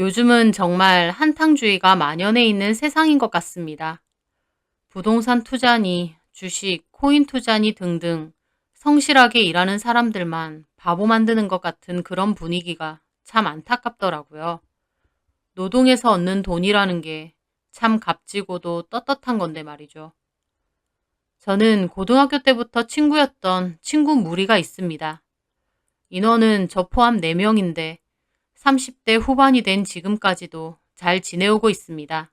요즘은 정말 한탕주의가 만연해 있는 세상인 것 같습니다. 부동산 투자니, 주식, 코인 투자니 등등 성실하게 일하는 사람들만 바보 만드는 것 같은 그런 분위기가 참 안타깝더라고요. 노동에서 얻는 돈이라는 게 참 값지고도 떳떳한 건데 말이죠. 저는 고등학교 때부터 친구였던 친구 무리가 있습니다. 인원은 저 포함 4명인데 30대 후반이 된 지금까지도 잘 지내오고 있습니다.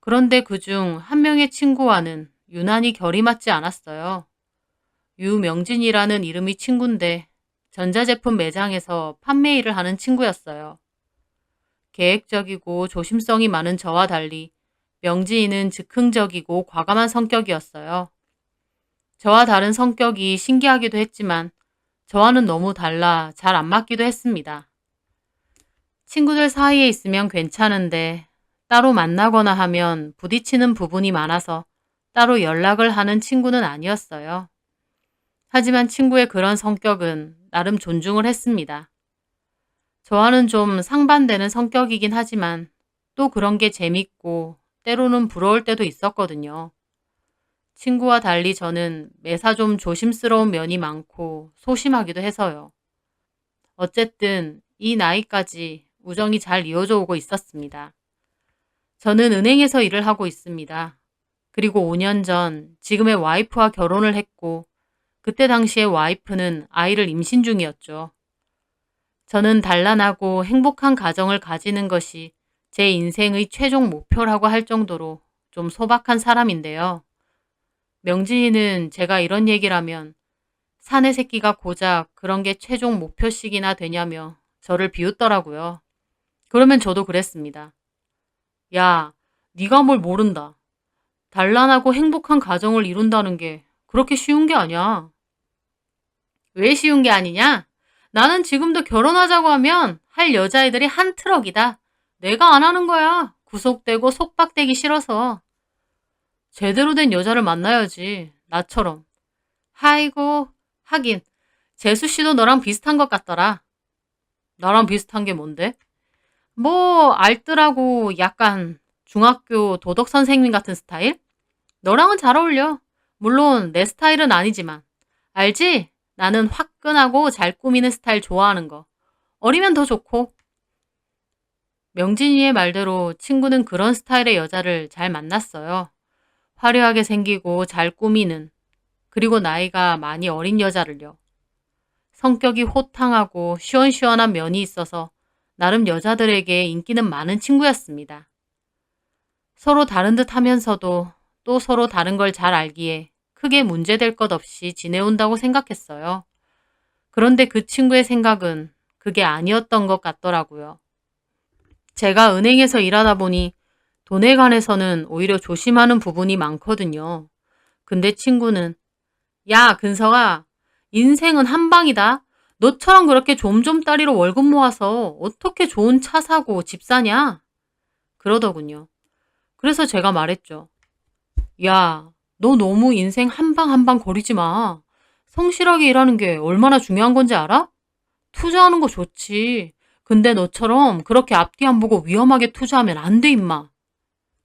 그런데 그중 한 명의 친구와는 유난히 결이 맞지 않았어요. 유명진이라는 이름이 친구인데 전자제품 매장에서 판매 일을 하는 친구였어요. 계획적이고 조심성이 많은 저와 달리 명진이는 즉흥적이고 과감한 성격이었어요. 저와 다른 성격이 신기하기도 했지만 저와는 너무 달라 잘 안 맞기도 했습니다. 친구들 사이에 있으면 괜찮은데 따로 만나거나 하면 부딪히는 부분이 많아서 따로 연락을 하는 친구는 아니었어요. 하지만 친구의 그런 성격은 나름 존중을 했습니다. 저와는 좀 상반되는 성격이긴 하지만 또 그런 게 재밌고 때로는 부러울 때도 있었거든요. 친구와 달리 저는 매사 좀 조심스러운 면이 많고 소심하기도 해서요. 어쨌든 이 나이까지 우정이 잘 이어져 오고 있었습니다. 저는 은행에서 일을 하고 있습니다. 그리고 5년 전 지금의 와이프와 결혼을 했고 그때 당시에 와이프는 아이를 임신 중이었죠. 저는 단란하고 행복한 가정을 가지는 것이 제 인생의 최종 목표라고 할 정도로 좀 소박한 사람인데요. 명진이는 제가 이런 얘기를 하면 사내 새끼가 고작 그런 게 최종 목표식이나 되냐며 저를 비웃더라고요. 그러면 저도 그랬습니다. 야, 네가 뭘 모른다. 단란하고 행복한 가정을 이룬다는 게 그렇게 쉬운 게 아니야. 왜 쉬운 게 아니냐? 나는 지금도 결혼하자고 하면 할 여자애들이 한 트럭이다. 내가 안 하는 거야. 구속되고 속박되기 싫어서. 제대로 된 여자를 만나야지. 나처럼. 아이고, 하긴. 재수 씨도 너랑 비슷한 것 같더라. 나랑 비슷한 게 뭔데? 뭐, 알뜰하고 약간 중학교 도덕 선생님 같은 스타일? 너랑은 잘 어울려. 물론 내 스타일은 아니지만. 알지? 나는 화끈하고 잘 꾸미는 스타일 좋아하는 거. 어리면 더 좋고. 명진이의 말대로 친구는 그런 스타일의 여자를 잘 만났어요. 화려하게 생기고 잘 꾸미는, 그리고 나이가 많이 어린 여자를요. 성격이 호탕하고 시원시원한 면이 있어서 나름 여자들에게 인기는 많은 친구였습니다. 서로 다른 듯 하면서도 또 서로 다른 걸 잘 알기에 크게 문제될 것 없이 지내온다고 생각했어요. 그런데 그 친구의 생각은 그게 아니었던 것 같더라고요. 제가 은행에서 일하다 보니 돈에 관해서는 오히려 조심하는 부분이 많거든요. 근데 친구는 야, 근서가 인생은 한 방이다. 너처럼 그렇게 좀좀따리로 월급 모아서 어떻게 좋은 차 사고 집 사냐? 그러더군요. 그래서 제가 말했죠. 야, 너 너무 인생 한방 한방 거리지 마. 성실하게 일하는 게 얼마나 중요한 건지 알아? 투자하는 거 좋지. 근데 너처럼 그렇게 앞뒤 안 보고 위험하게 투자하면 안 돼, 임마.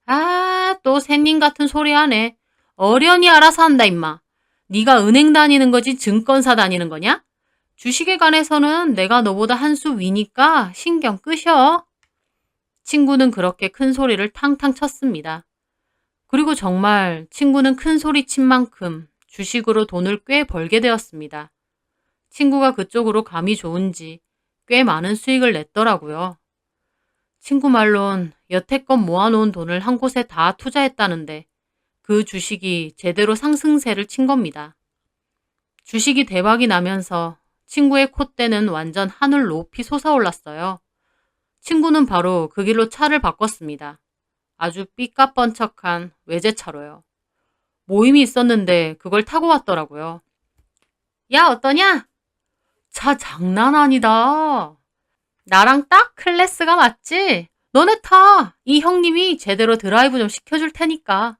아, 또 샌님 같은 소리 하네. 어련히 알아서 한다, 임마. 네가 은행 다니는 거지 증권사 다니는 거냐? 주식에 관해서는 내가 너보다 한 수 위니까 신경 끄셔. 친구는 그렇게 큰 소리를 탕탕 쳤습니다. 그리고 정말 친구는 큰 소리 친 만큼 주식으로 돈을 꽤 벌게 되었습니다. 친구가 그쪽으로 감이 좋은지 꽤 많은 수익을 냈더라고요. 친구 말론 여태껏 모아놓은 돈을 한 곳에 다 투자했다는데 그 주식이 제대로 상승세를 친 겁니다. 주식이 대박이 나면서 친구의 콧대는 완전 하늘 높이 솟아올랐어요. 친구는 바로 그 길로 차를 바꿨습니다. 아주 삐까뻔쩍한 외제차로요. 모임이 있었는데 그걸 타고 왔더라고요. 야, 어떠냐? 차 장난 아니다. 나랑 딱 클래스가 맞지? 너네 타. 이 형님이 제대로 드라이브 좀 시켜줄 테니까.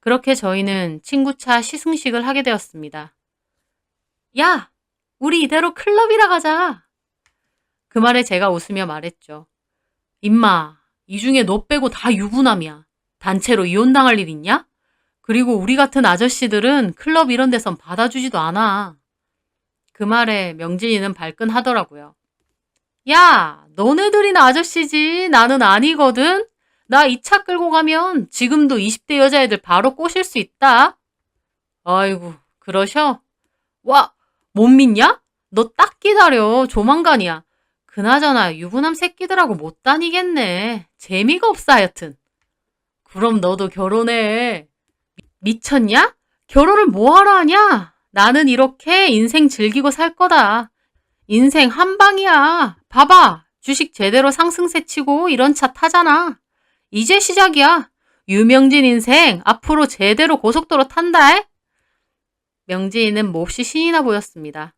그렇게 저희는 친구차 시승식을 하게 되었습니다. 야, 우리 이대로 클럽이라 가자. 그 말에 제가 웃으며 말했죠. 임마, 이 중에 너 빼고 다 유부남이야. 단체로 이혼당할 일 있냐? 그리고 우리 같은 아저씨들은 클럽 이런 데선 받아주지도 않아. 그 말에 명진이는 발끈하더라고요. 야, 너네들이나 아저씨지. 나는 아니거든. 나 이 차 끌고 가면 지금도 20대 여자애들 바로 꼬실 수 있다. 아이고, 그러셔? 와, 못 믿냐? 너 딱 기다려. 조만간이야. 그나저나 유부남 새끼들하고 못 다니겠네. 재미가 없어 하여튼. 그럼 너도 결혼해. 미- 미쳤냐? 결혼을 뭐하러 하냐? 나는 이렇게 인생 즐기고 살 거다. 인생 한 방이야. 봐봐. 주식 제대로 상승세 치고 이런 차 타잖아. 이제 시작이야. 유명진 인생 앞으로 제대로 고속도로 탄다. 명진이는 몹시 신이 나 보였습니다.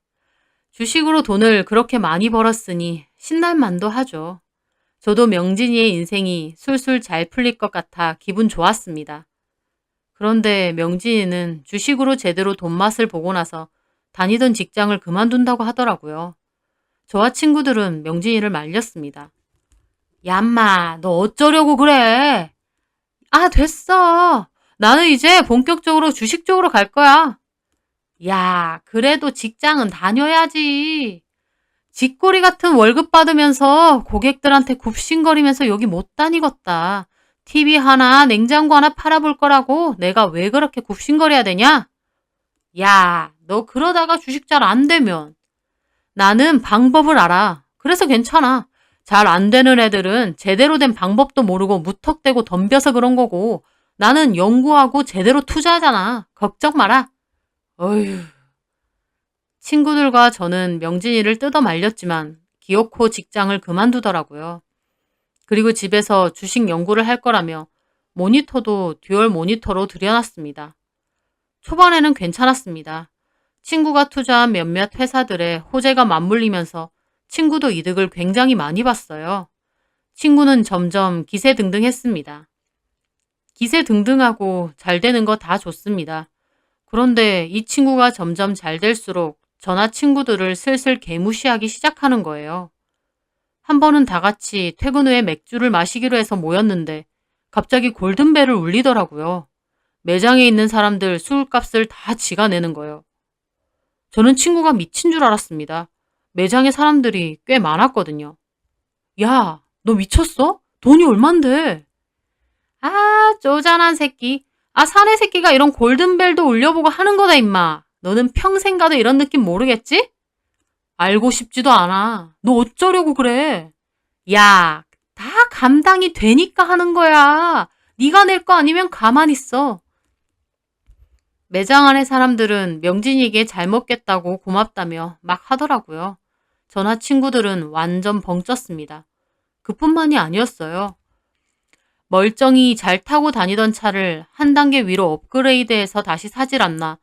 주식으로 돈을 그렇게 많이 벌었으니 신날 만도 하죠. 저도 명진이의 인생이 술술 잘 풀릴 것 같아 기분 좋았습니다. 그런데 명진이는 주식으로 제대로 돈 맛을 보고 나서 다니던 직장을 그만둔다고 하더라고요. 저와 친구들은 명진이를 말렸습니다. 얌마, 너 어쩌려고 그래? 아, 됐어. 나는 이제 본격적으로 주식 쪽으로 갈 거야. 야, 그래도 직장은 다녀야지. 쥐꼬리 같은 월급 받으면서 고객들한테 굽신거리면서 여기 못 다니겠다. TV 하나, 냉장고 하나 팔아볼 거라고 내가 왜 그렇게 굽신거려야 되냐? 야, 너 그러다가 주식 잘 안 되면. 나는 방법을 알아. 그래서 괜찮아. 잘 안 되는 애들은 제대로 된 방법도 모르고 무턱대고 덤벼서 그런 거고 나는 연구하고 제대로 투자하잖아. 걱정 마라. 어휴. 친구들과 저는 명진이를 뜯어 말렸지만 기어코 직장을 그만두더라고요. 그리고 집에서 주식 연구를 할 거라며 모니터도 듀얼 모니터로 들여놨습니다. 초반에는 괜찮았습니다. 친구가 투자한 몇몇 회사들의 호재가 맞물리면서 친구도 이득을 굉장히 많이 봤어요. 친구는 점점 기세 등등했습니다. 기세 등등하고 잘 되는 거 다 좋습니다. 그런데 이 친구가 점점 잘 될수록 저나 친구들을 슬슬 개무시하기 시작하는 거예요. 한 번은 다 같이 퇴근 후에 맥주를 마시기로 해서 모였는데 갑자기 골든벨을 울리더라고요. 매장에 있는 사람들 술값을 다 지가 내는 거예요. 저는 친구가 미친 줄 알았습니다. 매장에 사람들이 꽤 많았거든요. 야, 너 미쳤어? 돈이 얼만데? 아, 쪼잔한 새끼. 아, 사내 새끼가 이런 골든벨도 울려보고 하는 거다, 임마. 너는 평생 가도 이런 느낌 모르겠지? 알고 싶지도 않아. 너 어쩌려고 그래? 야, 다 감당이 되니까 하는 거야. 네가 낼 거 아니면 가만히 있어. 매장 안의 사람들은 명진이에게 잘 먹겠다고 고맙다며 막 하더라고요. 저나 친구들은 완전 벙쪘습니다. 그뿐만이 아니었어요. 멀쩡히 잘 타고 다니던 차를 한 단계 위로 업그레이드해서 다시 사질 않나.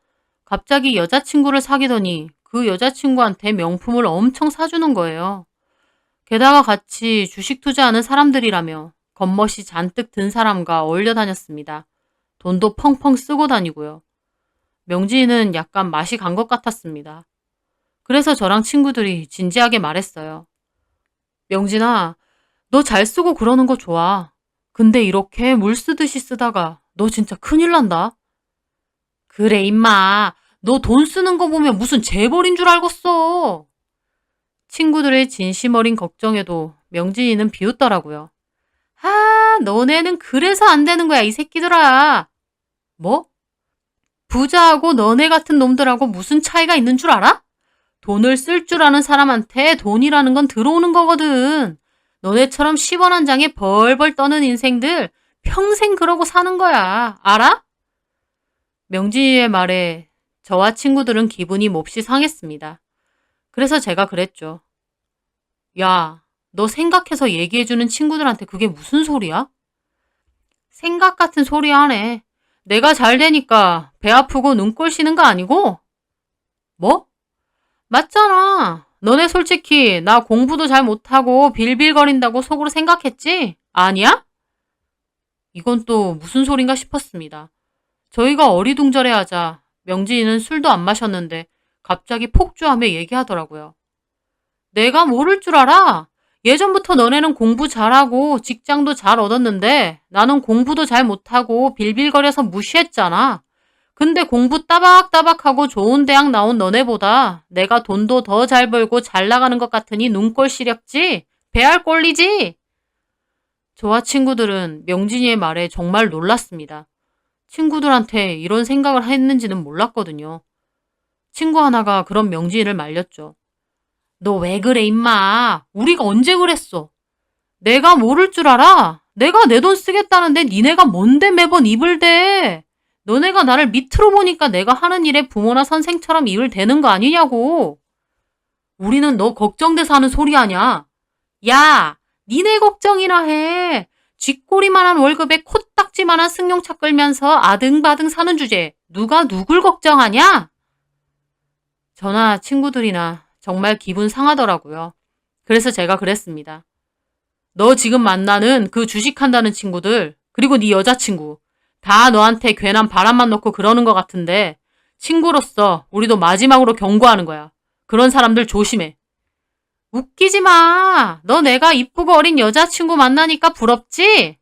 갑자기 여자친구를 사귀더니 그 여자친구한테 명품을 엄청 사주는 거예요. 게다가 같이 주식 투자하는 사람들이라며 겉멋이 잔뜩 든 사람과 어울려 다녔습니다. 돈도 펑펑 쓰고 다니고요. 명진이는 약간 맛이 간 것 같았습니다. 그래서 저랑 친구들이 진지하게 말했어요. 명진아, 너 잘 쓰고 그러는 거 좋아. 근데 이렇게 물 쓰듯이 쓰다가 너 진짜 큰일 난다. 그래, 임마. 너 돈 쓰는 거 보면 무슨 재벌인 줄 알겠어. 친구들의 진심 어린 걱정에도 명진이는 비웃더라고요. 아, 너네는 그래서 안 되는 거야, 이 새끼들아. 뭐? 부자하고 너네 같은 놈들하고 무슨 차이가 있는 줄 알아? 돈을 쓸 줄 아는 사람한테 돈이라는 건 들어오는 거거든. 너네처럼 10원 한 장에 벌벌 떠는 인생들 평생 그러고 사는 거야. 알아? 명진이의 말에 저와 친구들은 기분이 몹시 상했습니다. 그래서 제가 그랬죠. 야, 너 생각해서 얘기해주는 친구들한테 그게 무슨 소리야? 생각 같은 소리 하네. 내가 잘 되니까 배 아프고 눈꼴 쉬는 거 아니고? 뭐? 맞잖아. 너네 솔직히 나 공부도 잘 못하고 빌빌거린다고 속으로 생각했지? 아니야? 이건 또 무슨 소린가 싶었습니다. 저희가 어리둥절해 하자 명진이는 술도 안 마셨는데 갑자기 폭주하며 얘기하더라고요. 내가 모를 줄 알아? 예전부터 너네는 공부 잘하고 직장도 잘 얻었는데 나는 공부도 잘 못하고 빌빌거려서 무시했잖아. 근데 공부 따박따박하고 좋은 대학 나온 너네보다 내가 돈도 더 잘 벌고 잘 나가는 것 같으니 눈꼴 시렵지? 배알 꼴리지? 저와 친구들은 명진이의 말에 정말 놀랐습니다. 친구들한테 이런 생각을 했는지는 몰랐거든요. 친구 하나가 그런 명진이를 말렸죠. 너 왜 그래, 임마. 우리가 언제 그랬어? 내가 모를 줄 알아? 내가 내 돈 쓰겠다는데 니네가 뭔데 매번 입을 대? 너네가 나를 밑으로 보니까 내가 하는 일에 부모나 선생처럼 입을 대는 거 아니냐고. 우리는 너 걱정돼서 하는 소리 아냐. 야, 니네 걱정이나 해. 쥐꼬리만한 월급에 코딱지만한 승용차 끌면서 아등바등 사는 주제. 누가 누굴 걱정하냐? 저나 친구들이나 정말 기분 상하더라고요. 그래서 제가 그랬습니다. 너 지금 만나는 그 주식한다는 친구들, 그리고 네 여자친구, 다 너한테 괜한 바람만 넣고 그러는 것 같은데, 친구로서 우리도 마지막으로 경고하는 거야. 그런 사람들 조심해. 웃기지 마. 너 내가 이쁘고 어린 여자친구 만나니까 부럽지?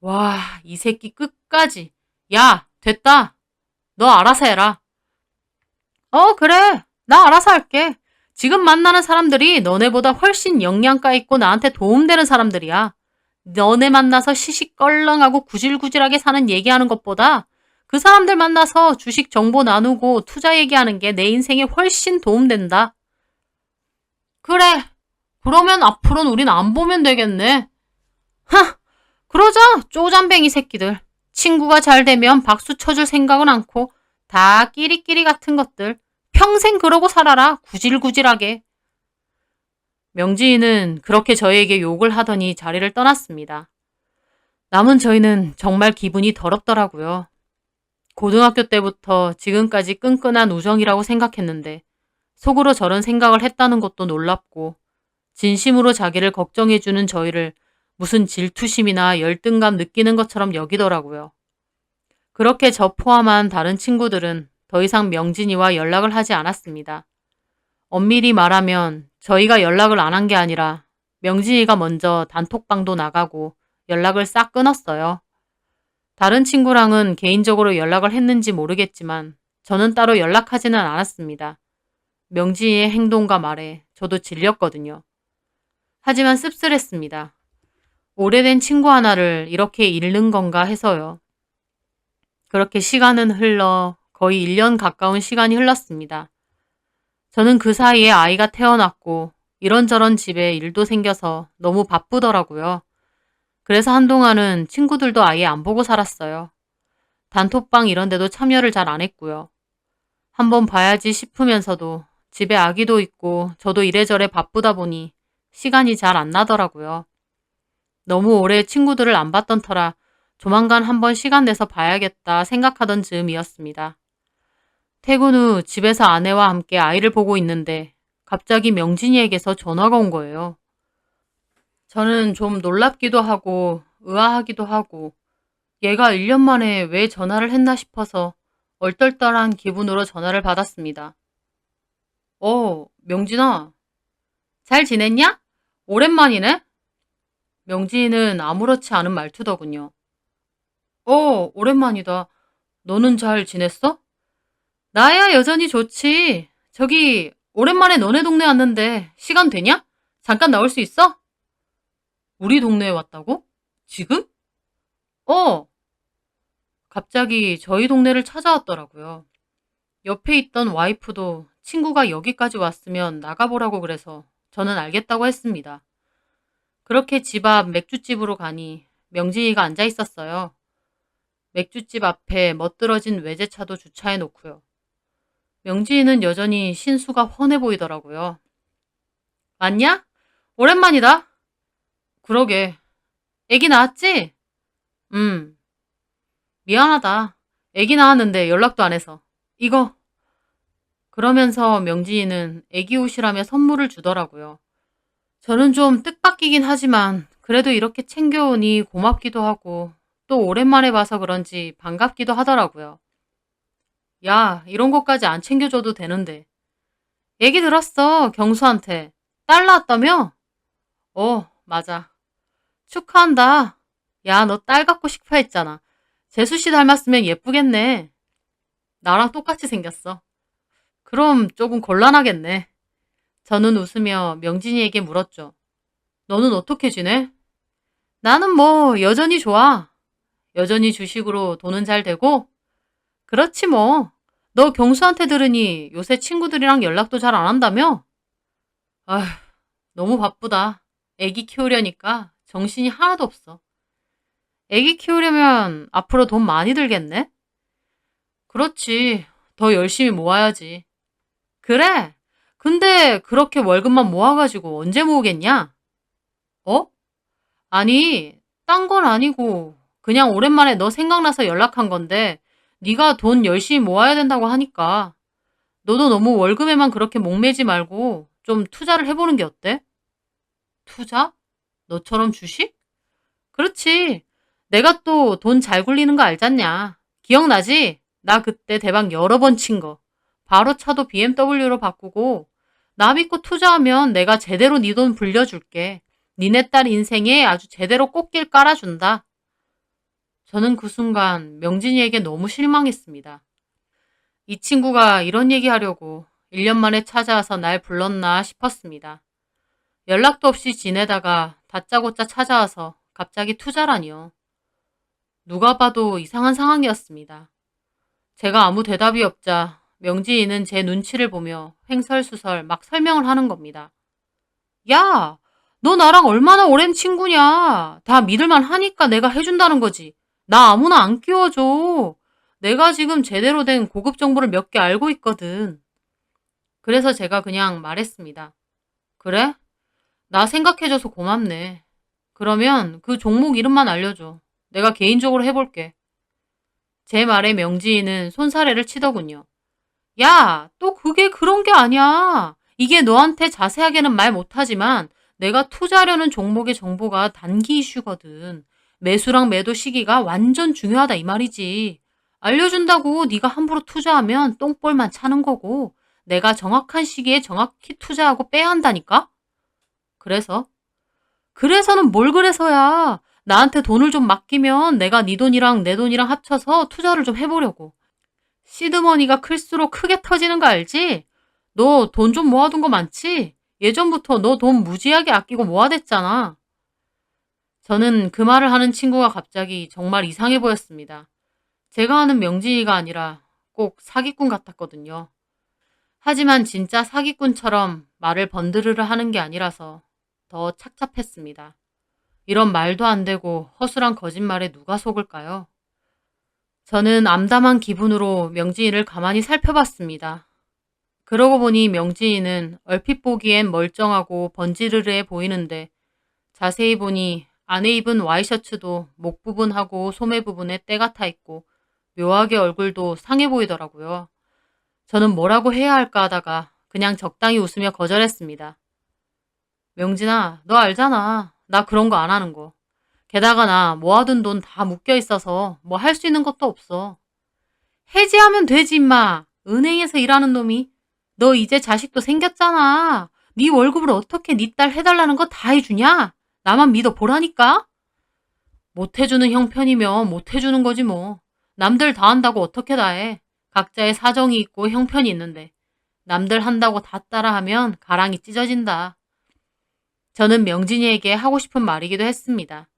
와, 이 새끼 끝까지. 야, 됐다. 너 알아서 해라. 어, 그래. 나 알아서 할게. 지금 만나는 사람들이 너네보다 훨씬 영양가 있고 나한테 도움되는 사람들이야. 너네 만나서 시시껄렁하고 구질구질하게 사는 얘기하는 것보다 그 사람들 만나서 주식 정보 나누고 투자 얘기하는 게 내 인생에 훨씬 도움된다. 그래. 그러면 앞으로는 우린 안 보면 되겠네. 하! 그러자, 쪼잔뱅이 새끼들. 친구가 잘 되면 박수 쳐줄 생각은 않고 다 끼리끼리 같은 것들. 평생 그러고 살아라. 구질구질하게. 명지인은 그렇게 저희에게 욕을 하더니 자리를 떠났습니다. 남은 저희는 정말 기분이 더럽더라고요. 고등학교 때부터 지금까지 끈끈한 우정이라고 생각했는데 속으로 저런 생각을 했다는 것도 놀랍고 진심으로 자기를 걱정해주는 저희를 무슨 질투심이나 열등감 느끼는 것처럼 여기더라고요. 그렇게 저 포함한 다른 친구들은 더 이상 명진이와 연락을 하지 않았습니다. 엄밀히 말하면 저희가 연락을 안 한 게 아니라 명진이가 먼저 단톡방도 나가고 연락을 싹 끊었어요. 다른 친구랑은 개인적으로 연락을 했는지 모르겠지만 저는 따로 연락하지는 않았습니다. 명진이의 행동과 말에 저도 질렸거든요. 하지만 씁쓸했습니다. 오래된 친구 하나를 이렇게 잃는 건가 해서요. 그렇게 시간은 흘러 거의 1년 가까운 시간이 흘렀습니다. 저는 그 사이에 아이가 태어났고 이런저런 집에 일도 생겨서 너무 바쁘더라고요. 그래서 한동안은 친구들도 아예 안 보고 살았어요. 단톡방 이런 데도 참여를 잘 안 했고요. 한번 봐야지 싶으면서도 집에 아기도 있고 저도 이래저래 바쁘다 보니 시간이 잘 안 나더라고요. 너무 오래 친구들을 안 봤던 터라 조만간 한번 시간 내서 봐야겠다 생각하던 즈음이었습니다. 퇴근 후 집에서 아내와 함께 아이를 보고 있는데 갑자기 명진이에게서 전화가 온 거예요. 저는 좀 놀랍기도 하고 의아하기도 하고 얘가 1년 만에 왜 전화를 했나 싶어서 얼떨떨한 기분으로 전화를 받았습니다. 어, 명진아. 잘 지냈냐? 오랜만이네? 명진이는 아무렇지 않은 말투더군요. 어, 오랜만이다. 너는 잘 지냈어? 나야 여전히 좋지. 저기, 오랜만에 너네 동네 왔는데, 시간 되냐? 잠깐 나올 수 있어? 우리 동네에 왔다고? 지금? 어. 갑자기 저희 동네를 찾아왔더라고요. 옆에 있던 와이프도 친구가 여기까지 왔으면 나가보라고 그래서 저는 알겠다고 했습니다. 그렇게 집 앞 맥주집으로 가니 명진이가 앉아 있었어요. 맥주집 앞에 멋들어진 외제차도 주차해 놓고요. 명지이는 여전히 신수가 훤해 보이더라고요. 맞냐? 오랜만이다. 그러게. 애기 낳았지? 음. 미안하다. 애기 낳았는데 연락도 안 해서. 이거. 그러면서 명지이는 애기 옷이라며 선물을 주더라고요. 저는 좀 뜻밖이긴 하지만 그래도 이렇게 챙겨오니 고맙기도 하고 또 오랜만에 봐서 그런지 반갑기도 하더라고요. 야, 이런 것까지 안 챙겨줘도 되는데. 얘기 들었어, 경수한테. 딸 낳았다며? 어, 맞아. 축하한다. 야, 너 딸 갖고 싶어 했잖아. 재수 씨 닮았으면 예쁘겠네. 나랑 똑같이 생겼어. 그럼 조금 곤란하겠네. 저는 웃으며 명진이에게 물었죠. 너는 어떻게 지내? 나는 뭐 여전히 좋아. 여전히 주식으로 돈은 잘 되고? 그렇지 뭐. 너 경수한테 들으니 요새 친구들이랑 연락도 잘 안 한다며? 아휴, 너무 바쁘다. 애기 키우려니까 정신이 하나도 없어. 애기 키우려면 앞으로 돈 많이 들겠네? 그렇지. 더 열심히 모아야지. 그래. 근데 그렇게 월급만 모아가지고 언제 모으겠냐? 어? 아니, 딴 건 아니고 그냥 오랜만에 너 생각나서 연락한 건데 네가 돈 열심히 모아야 된다고 하니까 너도 너무 월급에만 그렇게 목매지 말고 좀 투자를 해보는 게 어때? 투자? 너처럼 주식? 그렇지. 내가 또 돈 잘 굴리는 거 알잖냐. 기억나지? 나 그때 대박 여러 번 친 거. 바로 차도 BMW로 바꾸고 나 믿고 투자하면 내가 제대로 네 돈 불려줄게. 니네 딸 인생에 아주 제대로 꽃길 깔아준다. 저는 그 순간 명진이에게 너무 실망했습니다. 이 친구가 이런 얘기 하려고 1년 만에 찾아와서 날 불렀나 싶었습니다. 연락도 없이 지내다가 다짜고짜 찾아와서 갑자기 투자라니요. 누가 봐도 이상한 상황이었습니다. 제가 아무 대답이 없자 명지인은 제 눈치를 보며 횡설수설 막 설명을 하는 겁니다. 야, 너 나랑 얼마나 오랜 친구냐. 다 믿을만 하니까 내가 해준다는 거지. 나 아무나 안 끼워줘. 내가 지금 제대로 된 고급 정보를 몇 개 알고 있거든. 그래서 제가 그냥 말했습니다. 그래? 나 생각해줘서 고맙네. 그러면 그 종목 이름만 알려줘. 내가 개인적으로 해볼게. 제 말에 명지인은 손사래를 치더군요. 야, 또 그게 그런 게 아니야. 이게 너한테 자세하게는 말 못하지만 내가 투자하려는 종목의 정보가 단기 이슈거든. 매수랑 매도 시기가 완전 중요하다 이 말이지. 알려준다고 네가 함부로 투자하면 똥볼만 차는 거고 내가 정확한 시기에 정확히 투자하고 빼야 한다니까? 그래서? 그래서는 뭘 그래서야. 나한테 돈을 좀 맡기면 내가 네 돈이랑 내 돈이랑 합쳐서 투자를 좀 해보려고. 시드머니가 클수록 크게 터지는 거 알지? 너 돈 좀 모아둔 거 많지? 예전부터 너 돈 무지하게 아끼고 모아댔잖아. 저는 그 말을 하는 친구가 갑자기 정말 이상해 보였습니다. 제가 아는 명진이가 아니라 꼭 사기꾼 같았거든요. 하지만 진짜 사기꾼처럼 말을 번드르르 하는 게 아니라서 더 착잡했습니다. 이런 말도 안 되고 허술한 거짓말에 누가 속을까요? 저는 암담한 기분으로 명지인을 가만히 살펴봤습니다. 그러고 보니 명지인은 얼핏 보기엔 멀쩡하고 번지르르해 보이는데 자세히 보니 안에 입은 와이셔츠도 목 부분하고 소매 부분에 때가 타 있고 묘하게 얼굴도 상해 보이더라고요. 저는 뭐라고 해야 할까 하다가 그냥 적당히 웃으며 거절했습니다. 명진아, 너 알잖아. 나 그런 거 안 하는 거. 게다가 나 모아둔 돈 다 묶여 있어서 뭐 할 수 있는 것도 없어. 해지하면 되지 임마. 은행에서 일하는 놈이. 너 이제 자식도 생겼잖아. 네 월급을 어떻게 네 딸 해달라는 거 다 해주냐? 나만 믿어 보라니까. 못 해주는 형편이면 못 해주는 거지 뭐. 남들 다 한다고 어떻게 다 해. 각자의 사정이 있고 형편이 있는데 남들 한다고 다 따라하면 가랑이 찢어진다. 저는 명진이에게 하고 싶은 말이기도 했습니다.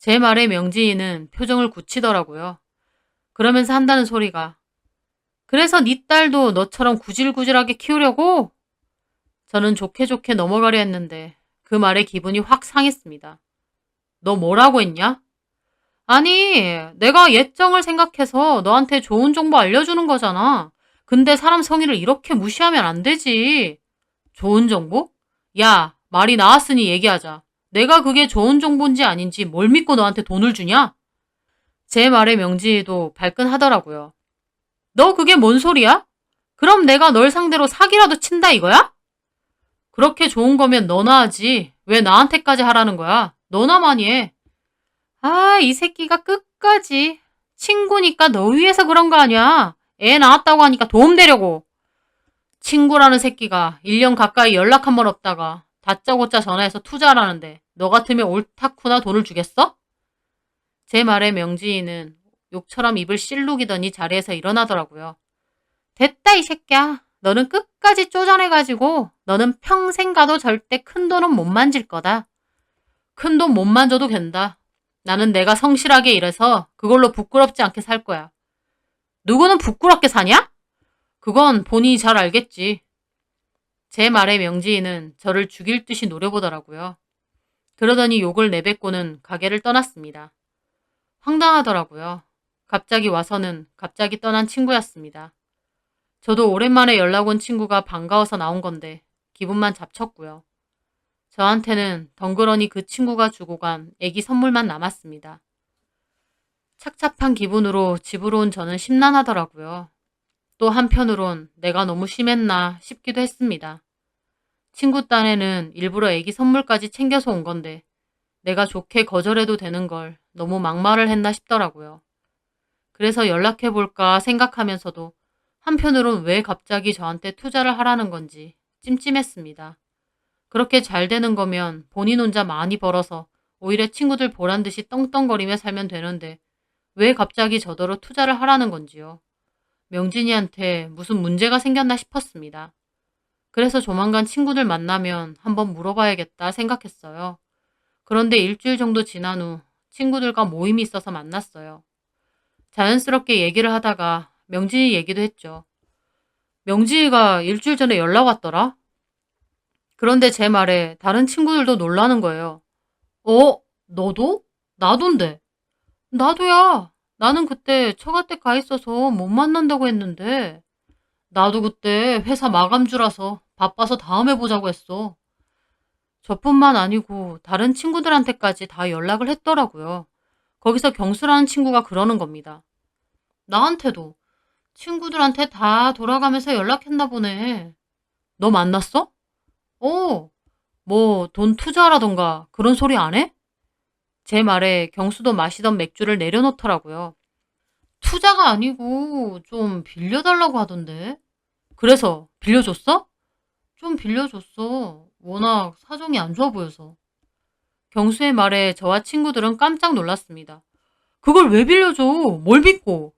제 말에 명진이는 표정을 굳히더라고요. 그러면서 한다는 소리가 그래서 네 딸도 너처럼 구질구질하게 키우려고? 저는 좋게 좋게 넘어가려 했는데 그 말에 기분이 확 상했습니다. 너 뭐라고 했냐? 아니, 내가 예정을 생각해서 너한테 좋은 정보 알려주는 거잖아. 근데 사람 성의를 이렇게 무시하면 안 되지. 좋은 정보? 야, 말이 나왔으니 얘기하자. 내가 그게 좋은 정보인지 아닌지 뭘 믿고 너한테 돈을 주냐? 제 말에 명지도 발끈하더라고요. 너 그게 뭔 소리야? 그럼 내가 널 상대로 사기라도 친다 이거야? 그렇게 좋은 거면 너나 하지. 왜 나한테까지 하라는 거야? 너나 많이 해. 아, 이 새끼가 끝까지. 친구니까 너 위해서 그런 거 아니야. 애 낳았다고 하니까 도움 되려고. 친구라는 새끼가 1년 가까이 연락 한 번 없다가 다짜고짜 전화해서 투자하라는데 너 같으면 옳다쿠나 돈을 주겠어? 제 말에 명지인은 욕처럼 입을 실룩이더니 자리에서 일어나더라고요. 됐다 이 새끼야. 너는 끝까지 쪼잔해가지고 너는 평생 가도 절대 큰 돈은 못 만질 거다. 큰 돈 못 만져도 된다. 나는 내가 성실하게 일해서 그걸로 부끄럽지 않게 살 거야. 누구는 부끄럽게 사냐? 그건 본인이 잘 알겠지. 제 말에 명지인은 저를 죽일 듯이 노려보더라고요. 그러더니 욕을 내뱉고는 가게를 떠났습니다. 황당하더라고요. 갑자기 와서는 갑자기 떠난 친구였습니다. 저도 오랜만에 연락 온 친구가 반가워서 나온 건데 기분만 잡쳤고요. 저한테는 덩그러니 그 친구가 주고 간 애기 선물만 남았습니다. 착잡한 기분으로 집으로 온 저는 심란하더라고요. 또 한편으론 내가 너무 심했나 싶기도 했습니다. 친구 딴에는 일부러 애기 선물까지 챙겨서 온 건데 내가 좋게 거절해도 되는 걸 너무 막말을 했나 싶더라고요. 그래서 연락해볼까 생각하면서도 한편으론 왜 갑자기 저한테 투자를 하라는 건지 찜찜했습니다. 그렇게 잘 되는 거면 본인 혼자 많이 벌어서 오히려 친구들 보란 듯이 떵떵거리며 살면 되는데 왜 갑자기 저더러 투자를 하라는 건지요. 명진이한테 무슨 문제가 생겼나 싶었습니다. 그래서 조만간 친구들 만나면 한번 물어봐야겠다 생각했어요. 그런데 일주일 정도 지난 후 친구들과 모임이 있어서 만났어요. 자연스럽게 얘기를 하다가 명진이 얘기도 했죠. 명진이가 일주일 전에 연락 왔더라? 그런데 제 말에 다른 친구들도 놀라는 거예요. 어? 너도? 나도인데. 나도야. 나는 그때 처가댁 가 있어서 못 만난다고 했는데. 나도 그때 회사 마감주라서 바빠서 다음에 보자고 했어. 저뿐만 아니고 다른 친구들한테까지 다 연락을 했더라고요. 거기서 경수라는 친구가 그러는 겁니다. 나한테도 친구들한테 다 돌아가면서 연락했나 보네. 너 만났어? 어, 뭐 돈 투자라던가 그런 소리 안 해? 제 말에 경수도 마시던 맥주를 내려놓더라고요. 투자가 아니고 좀 빌려달라고 하던데. 그래서 빌려줬어? 좀 빌려줬어. 워낙 사정이 안 좋아 보여서. 경수의 말에 저와 친구들은 깜짝 놀랐습니다. 그걸 왜 빌려줘? 뭘 믿고?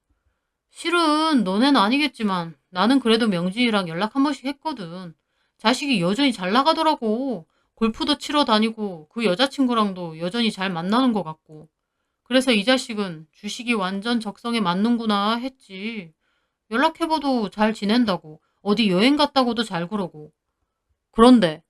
실은 너넨 아니겠지만 나는 그래도 명진이랑 연락 한 번씩 했거든. 자식이 여전히 잘 나가더라고. 골프도 치러 다니고 그 여자친구랑도 여전히 잘 만나는 것 같고. 그래서 이 자식은 주식이 완전 적성에 맞는구나 했지. 연락해봐도 잘 지낸다고. 어디 여행 갔다고도 잘 그러고. 그런데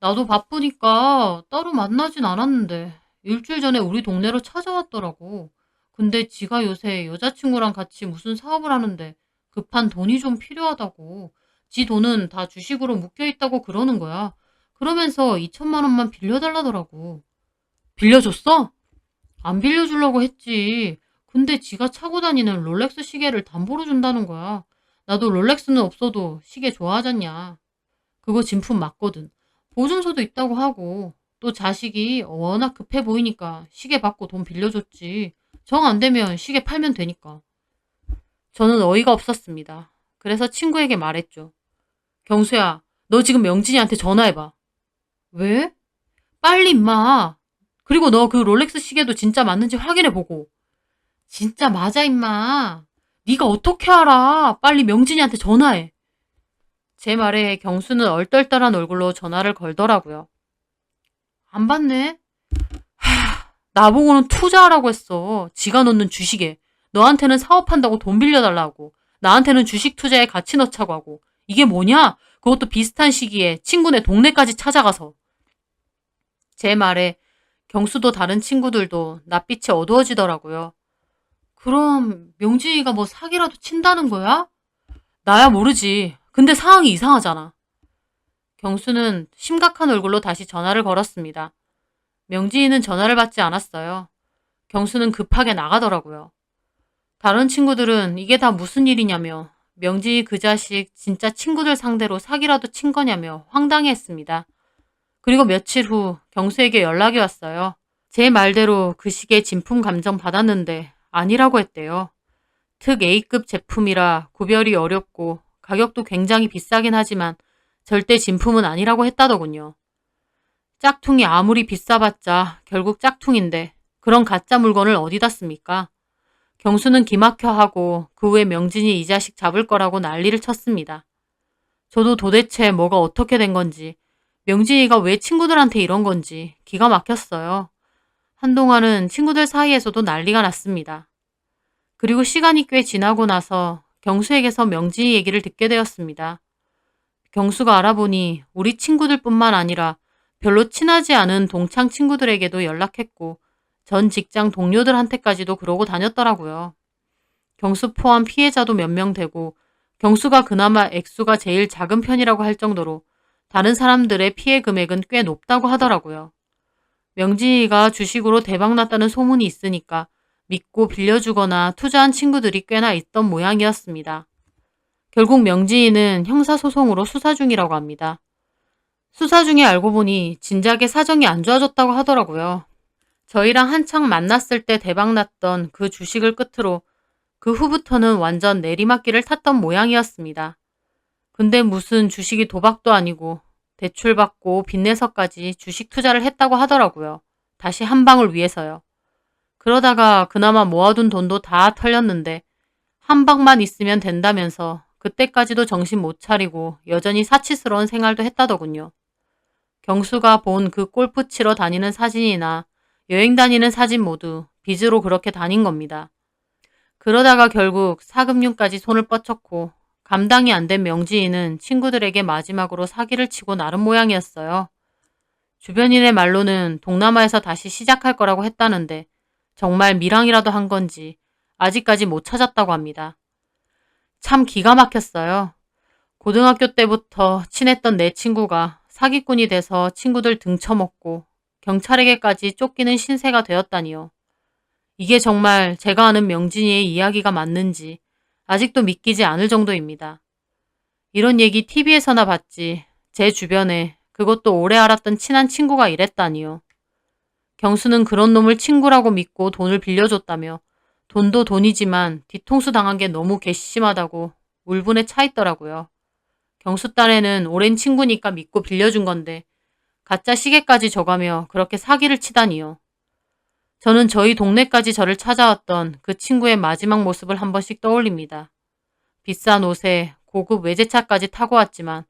나도 바쁘니까 따로 만나진 않았는데 일주일 전에 우리 동네로 찾아왔더라고. 근데 지가 요새 여자친구랑 같이 무슨 사업을 하는데 급한 돈이 좀 필요하다고. 지 돈은 다 주식으로 묶여 있다고 그러는 거야. 그러면서 2천만 원만 빌려달라더라고. 빌려줬어? 안 빌려주려고 했지. 근데 지가 차고 다니는 롤렉스 시계를 담보로 준다는 거야. 나도 롤렉스는 없어도 시계 좋아하잖냐. 그거 진품 맞거든. 보증서도 있다고 하고 또 자식이 워낙 급해 보이니까 시계 받고 돈 빌려줬지. 정 안 되면 시계 팔면 되니까. 저는 어이가 없었습니다. 그래서 친구에게 말했죠. 경수야, 너 지금 명진이한테 전화해봐. 왜? 빨리 임마. 그리고 너 그 롤렉스 시계도 진짜 맞는지 확인해보고. 진짜 맞아 임마. 네가 어떻게 알아? 빨리 명진이한테 전화해. 제 말에 경수는 얼떨떨한 얼굴로 전화를 걸더라고요. 안 받네? 하, 나보고는 투자하라고 했어. 지가 넣는 주식에. 너한테는 사업한다고 돈 빌려달라고. 나한테는 주식 투자에 같이 넣자고 하고. 이게 뭐냐? 그것도 비슷한 시기에 친구네 동네까지 찾아가서. 제 말에 경수도 다른 친구들도 낯빛이 어두워지더라고요. 그럼 명진이가 뭐 사기라도 친다는 거야? 나야 모르지. 근데 상황이 이상하잖아. 경수는 심각한 얼굴로 다시 전화를 걸었습니다. 명진이는 전화를 받지 않았어요. 경수는 급하게 나가더라고요. 다른 친구들은 이게 다 무슨 일이냐며 명진이 그 자식 진짜 친구들 상대로 사기라도 친 거냐며 황당해했습니다. 그리고 며칠 후 경수에게 연락이 왔어요. 제 말대로 그 시기에 진품 감정 받았는데 아니라고 했대요. 특 A급 제품이라 구별이 어렵고 가격도 굉장히 비싸긴 하지만 절대 진품은 아니라고 했다더군요. 짝퉁이 아무리 비싸봤자 결국 짝퉁인데 그런 가짜 물건을 어디다 씁니까? 경수는 기막혀 하고 그 후에 명진이 이 자식 잡을 거라고 난리를 쳤습니다. 저도 도대체 뭐가 어떻게 된 건지, 명진이가 왜 친구들한테 이런 건지 기가 막혔어요. 한동안은 친구들 사이에서도 난리가 났습니다. 그리고 시간이 꽤 지나고 나서 경수에게서 명진이 얘기를 듣게 되었습니다. 경수가 알아보니 우리 친구들뿐만 아니라 별로 친하지 않은 동창 친구들에게도 연락했고 전 직장 동료들한테까지도 그러고 다녔더라고요. 경수 포함 피해자도 몇 명 되고 경수가 그나마 액수가 제일 작은 편이라고 할 정도로 다른 사람들의 피해 금액은 꽤 높다고 하더라고요. 명진이가 주식으로 대박 났다는 소문이 있으니까 믿고 빌려주거나 투자한 친구들이 꽤나 있던 모양이었습니다. 결국 명진이는 형사소송으로 수사 중이라고 합니다. 수사 중에 알고 보니 진작에 사정이 안 좋아졌다고 하더라고요. 저희랑 한창 만났을 때 대박났던 그 주식을 끝으로 그 후부터는 완전 내리막길을 탔던 모양이었습니다. 근데 무슨 주식이 도박도 아니고 대출받고 빚내서까지 주식 투자를 했다고 하더라고요. 다시 한 방을 위해서요. 그러다가 그나마 모아둔 돈도 다 털렸는데 한 방만 있으면 된다면서 그때까지도 정신 못 차리고 여전히 사치스러운 생활도 했다더군요. 경수가 본 그 골프 치러 다니는 사진이나 여행 다니는 사진 모두 빚으로 그렇게 다닌 겁니다. 그러다가 결국 사금융까지 손을 뻗쳤고 감당이 안 된 명지인은 친구들에게 마지막으로 사기를 치고 나른 모양이었어요. 주변인의 말로는 동남아에서 다시 시작할 거라고 했다는데 정말 미랑이라도 한 건지 아직까지 못 찾았다고 합니다. 참 기가 막혔어요. 고등학교 때부터 친했던 내 친구가 사기꾼이 돼서 친구들 등쳐먹고 경찰에게까지 쫓기는 신세가 되었다니요. 이게 정말 제가 아는 명진이의 이야기가 맞는지 아직도 믿기지 않을 정도입니다. 이런 얘기 TV에서나 봤지 제 주변에 그것도 오래 알았던 친한 친구가 이랬다니요. 경수는 그런 놈을 친구라고 믿고 돈을 빌려줬다며 돈도 돈이지만 뒤통수 당한 게 너무 괘씸하다고 울분에 차 있더라고요. 경수 딸에는 오랜 친구니까 믿고 빌려준 건데 가짜 시계까지 줘가며 그렇게 사기를 치다니요. 저는 저희 동네까지 저를 찾아왔던 그 친구의 마지막 모습을 한 번씩 떠올립니다. 비싼 옷에 고급 외제차까지 타고 왔지만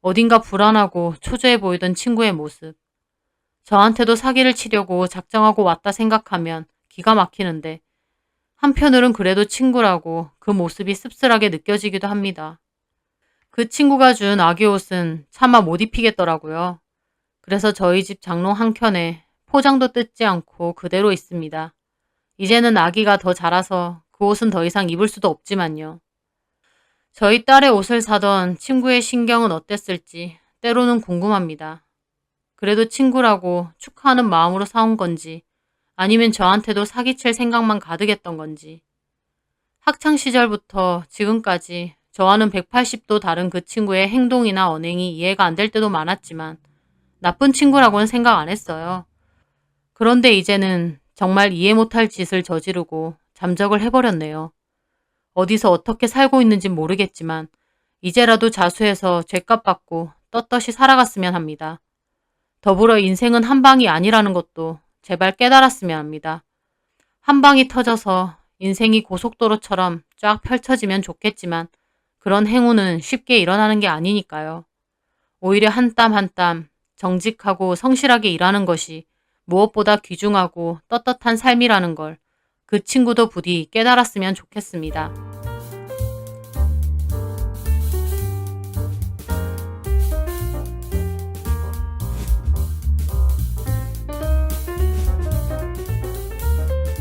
어딘가 불안하고 초조해 보이던 친구의 모습. 저한테도 사기를 치려고 작정하고 왔다 생각하면 기가 막히는데 한편으론 그래도 친구라고 그 모습이 씁쓸하게 느껴지기도 합니다. 그 친구가 준 아기 옷은 차마 못 입히겠더라고요. 그래서 저희 집 장롱 한켠에 포장도 뜯지 않고 그대로 있습니다. 이제는 아기가 더 자라서 그 옷은 더 이상 입을 수도 없지만요. 저희 딸의 옷을 사던 친구의 신경은 어땠을지 때로는 궁금합니다. 그래도 친구라고 축하하는 마음으로 사온 건지 아니면 저한테도 사기칠 생각만 가득했던 건지. 학창 시절부터 지금까지 저와는 180도 다른 그 친구의 행동이나 언행이 이해가 안 될 때도 많았지만 나쁜 친구라고는 생각 안 했어요. 그런데 이제는 정말 이해 못할 짓을 저지르고 잠적을 해버렸네요. 어디서 어떻게 살고 있는지 모르겠지만 이제라도 자수해서 죄값 받고 떳떳이 살아갔으면 합니다. 더불어 인생은 한 방이 아니라는 것도 제발 깨달았으면 합니다. 한 방이 터져서 인생이 고속도로처럼 쫙 펼쳐지면 좋겠지만 그런 행운은 쉽게 일어나는 게 아니니까요. 오히려 한 땀 한 땀 정직하고 성실하게 일하는 것이 무엇보다 귀중하고 떳떳한 삶이라는 걸 그 친구도 부디 깨달았으면 좋겠습니다.